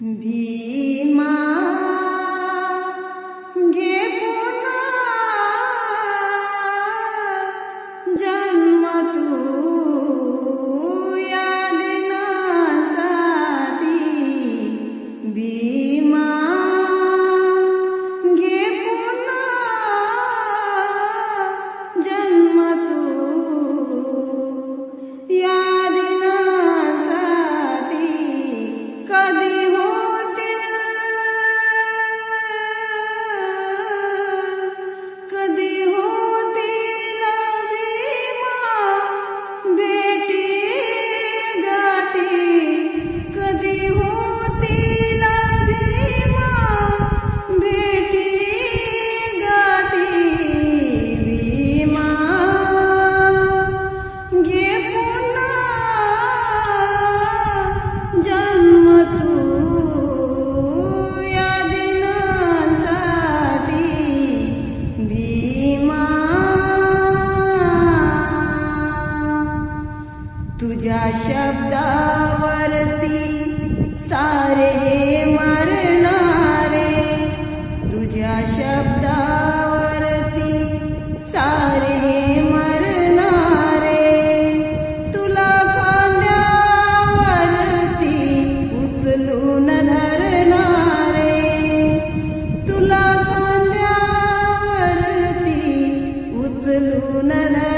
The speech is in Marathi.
be तुझ्या शब्दावरती सारे मरणारे. तुझ्या शब्दावरती सारे मरणारे. तुला कांद्यावरती उचलून धरणारे. तुला कांद्यावरती उचलून धरणारे.